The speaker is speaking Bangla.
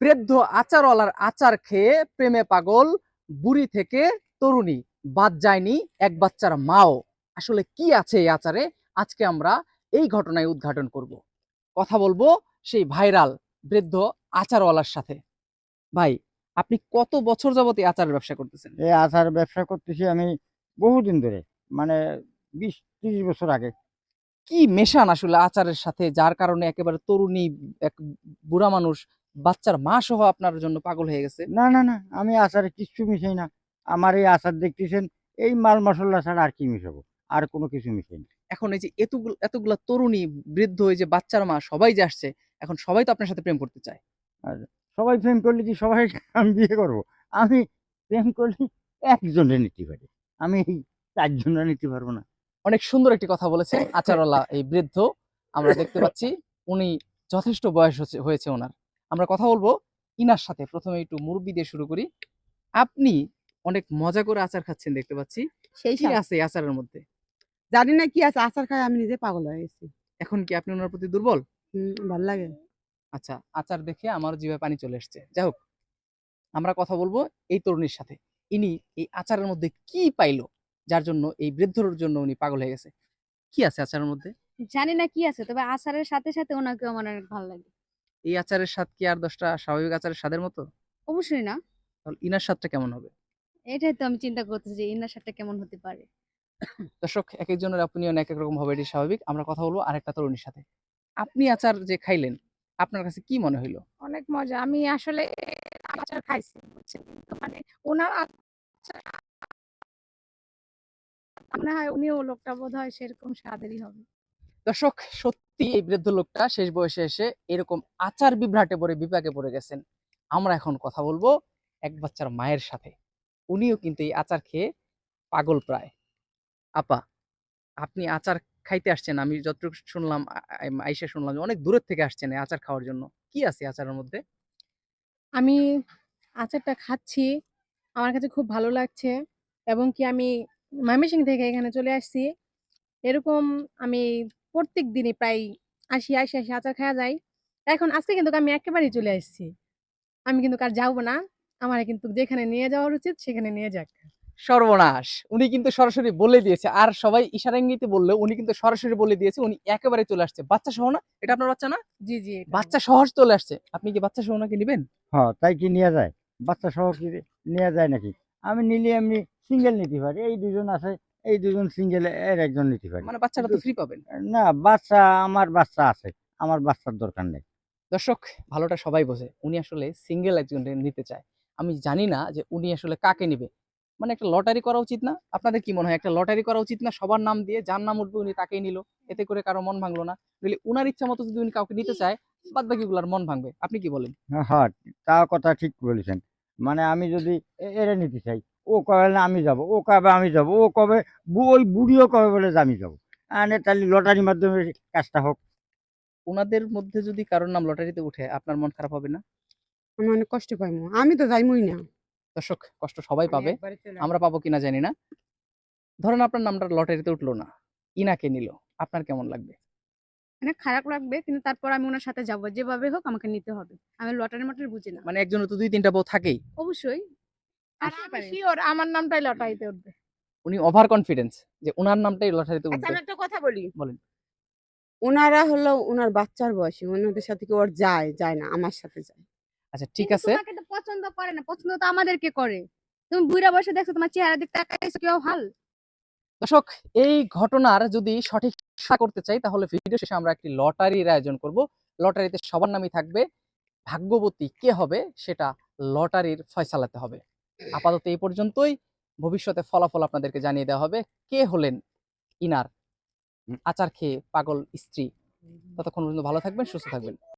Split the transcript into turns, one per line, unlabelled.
বৃদ্ধ আচারওয়ালার আচার খেয়ে প্রেমে পাগল বুড়ি থেকে তরুণী বাদ যায়নি এক বাচ্চার মাও। আসলে কি আছে এই আচারে? আজকে আমরা এই ঘটনায় উদ্ঘাটন করব। কথা বলব সেই ভাইরাল বৃদ্ধ আচারওয়ালার সাথে। ভাই আপনি কত বছর যাবত এই আচারের ব্যবসা করতেছেন?
এই আচার ব্যবসা করতেছি আমি বহুদিন ধরে মানে বিশ ত্রিশ বছর আগে।
কি মেশান আসলে আচারের সাথে? যার কারণে একেবারে তরুণী এক বুড়া মানুষ বাচ্চার মা সহ আপনার জন্য পাগল হয়ে গেছে?
না না না আমি আচারে কিচ্ছু মিশাই না। আমার এই আচার দেখতেছেন এই মাল মশলা ছাড়া আর কি মিশাবো? আর কোনো কিছু মিশাই না।
এখন এই যে এতগুলো এতগুলা তরুণী বৃদ্ধ এই যে বাচ্চার মা সবাই যে আসছে এখন সবাই তো আপনার সাথে প্রেম করতে চায়।
সবাই প্রেম করলে কি সবাই আমি বিয়ে করব? আমি প্রেম করলে একজনে নিতে পারি আমি চারজনে নিতে পারব না।
অনেক সুন্দর একটি কথা বলেছেন আচারওয়ালা এই বৃদ্ধ। আমরা দেখতে পাচ্ছি উনি যথেষ্ট বয়স হয়েছে ওনার। আমরা কথা বলব ইনার সাথে। প্রথমে একটু মুরব্বি দিয়ে শুরু করি। আপনি অনেক মজা করে আচার খাচ্ছেন দেখতে পাচ্ছি।
সেই
কি আছে এই আচারের মধ্যে?
জানি না কি আছে আচার খাই আমি নিজে পাগল হয়ে গেছি।
এখন কি আপনি ওনার প্রতি দুর্বল?
হুম, ভালো লাগে।
আচ্ছা আচার দেখে আমার জিভে পানি চলে এসছে। যাই হোক আমরা কথা বলব এই তরুণীর সাথে। ইনি এই আচারের মধ্যে কি পাইলো যার জন্য এই বৃদ্ধর জন্য উনি পাগল হয়ে গেছে? কি আছে আচারের মধ্যে?
জানি না কি আছে তবে আচারের সাথে সাথে ওনাকে আমার অনেক ভালো লাগে।
এই আচারের স্বাদ কি আর দশটা স্বাভাবিক আচারের স্বাদের মতো?
অবশ্যই না।
তাহলে ইনার স্বাদটা কেমন হবে?
এটাই তো আমি চিন্তা করতেছি যে ইনার সাথে কেমন হতে পারে।
দর্শক এক একজনের অপিনিয়ন এক এক রকম হবে এটি স্বাভাবিক। আমরা কথা বলব আরেকটা তরুণীর সাথে। আপনি আচার যে খাইলেন আপনার কাছে কি মনে হইল?
অনেক মজা। আমি আসলে আচার খাইছি বুঝছেন? কিন্তু মানে ওনার আচার মনে হয় উনিও লোকটা বোধ হয় সেরকম স্বাদেরই হবে।
দর্শক, সত্যি এই বৃদ্ধ লোকটা শেষ বয়সে এসে এরকম আচার বিভ্রাটে পড়ে, বিপাকে পড়ে গেছেন। আমরা এখন কথা বলব এক বাচ্চার মায়ের সাথে। উনিও কিন্তু এই আচার খেয়ে পাগল প্রায়। আপা, আপনি আচার খাইতে আসছেন, আমি যতটুকু শুনলাম আইসা শুনলাম যে অনেক দূরের থেকে আসছেন আচার খাওয়ার জন্য। কি আছে আচারের মধ্যে?
আমি আচারটা খাচ্ছি, আমার কাছে খুব ভালো লাগছে এবং কি আমি ময়মনসিংহ থেকে এখানে চলে আসছি। এরকম আমি প্রত্যেক দিনই প্রায় আসি আসি আসি আচার খাওয়া যাই। এখন আজকে কিন্তু আমি একেবারেই চলে আসছি। আমি কিন্তু আর যাব না। আমার কিন্তু যেখানে নিয়ে যাওয়ার উচিত সেখানে নিয়ে যাক।
সর্বনাশ। উনি কিন্তু সরাসরি বলে দিয়েছে। আর সবাই ইশারা ইঙ্গিতে বললে উনি কিন্তু সরাসরি বলে দিয়েছে উনি একেবারে চলে আসছে। বাচ্চা সহ না? এটা আপনার বাচ্চা না?
জি জি
বাচ্চা সহজ চলে আসছে। আপনি কি বাচ্চা সহ নাকি নেবেন?
হ্যাঁ তাই কি নিয়ে যায়? বাচ্চা সহ কি নিয়ে যায় নাকি? আমি নিলে এমনি সিঙ্গেল নিতে পারি। এই দুজন আছে এই দুজন সিঙ্গেল এর একজন নিতে পারি।
মানে বাচ্চাটা তো ফ্রি পাবেন।
না বাচ্চা আমার বাচ্চা আছে আমার বাচ্চার দরকার নেই।
দর্শক ভালোটা সবাই বোঝে উনি আসলে সিঙ্গেল একজন নিতে চায়। আমি জানি না যে উনি আসলে কাকে নিবে। মানে একটা লটারি করা উচিত না? আপনাদের কি মনে হয় একটা লটারি করা উচিত না? সবার নাম দিয়ে যার নাম উঠবে উনি তাকেই নিল। এতে করে কারও মন ভাঙলো না। নইলে উনার ইচ্ছা মতো যদি উনি কাউকে নিতে চায় বাদ বাকিগুলার মন ভাঙবে। আপনি কি বলেন?
হ্যাঁ তা কথা ঠিক বলেছেন। মানে আমি যদি এরা নিতে চাই ও কবে না আমি যাব ও কবে আমি যাব ও কবে ওই বুড়িও কবে বলে যে আমি যাব। আনে তাহলে লটারির মাধ্যমে কাজটা হোক।
ওনাদের মধ্যে যদি কারোর নাম লটারিতে উঠে আপনার মন খারাপ হবে না?
আমি অনেক কষ্ট পাইমু আমি তো যাইমই না।
দর্শক কষ্ট সবাই পাবে আমরা পাবো কিনা জানি না। ধরেন আপনার নামটা লটারিতে উঠল না ইনাকে নিল আপনার কেমন লাগবে?
অনেক খারাপ লাগবে কিন্তু তারপর আমি ওনার সাথে যাব যেভাবে হোক আমাকে নিতে হবে। আমি লটারি মটারি বুঝি না।
মানে একজনের তো দুই তিনটা বউ থাকেই।
অবশ্যই।
আর আমি শিওর আমার নামটাই লটাইতে উঠবে।
উনি ওভার কনফিডেন্স যে ওনার নামটাই লটারিতে
আচ্ছা
উঠবে।
আমি একটা কথা বলি।
বলেন।
ওনারা হলো ওনার বাচ্চার বয়সী ওনাদের সাথে কি ওর যায় যায় না আমার সাথে যায়।
আচ্ছা ঠিক আছে।
তোমাকে তো পছন্দ করে না পছন্দ তো আমাদেরকে করে। তুমি বুড়া বয়সে দেখছ তোমার চেহারা দিক তাকাইছো কেউ হাল
দর্শক এই ঘটনার যদি সঠিক করতে চাই তাহলে ভিডিও শেষে আমরা একটি লটারির আয়োজন করব। লটারিতে সবার নামই থাকবে ভাগ্যবতী কে হবে সেটা লটারির ফয়সালাতে হবে। আপাতত এই পর্যন্তই। ভবিষ্যতে ফলাফল আপনাদেরকে জানিয়ে দেওয়া হবে কে হলেন ইনার আচার খেয়ে পাগল স্ত্রী। ততক্ষণ পর্যন্ত ভালো থাকবেন সুস্থ থাকবেন।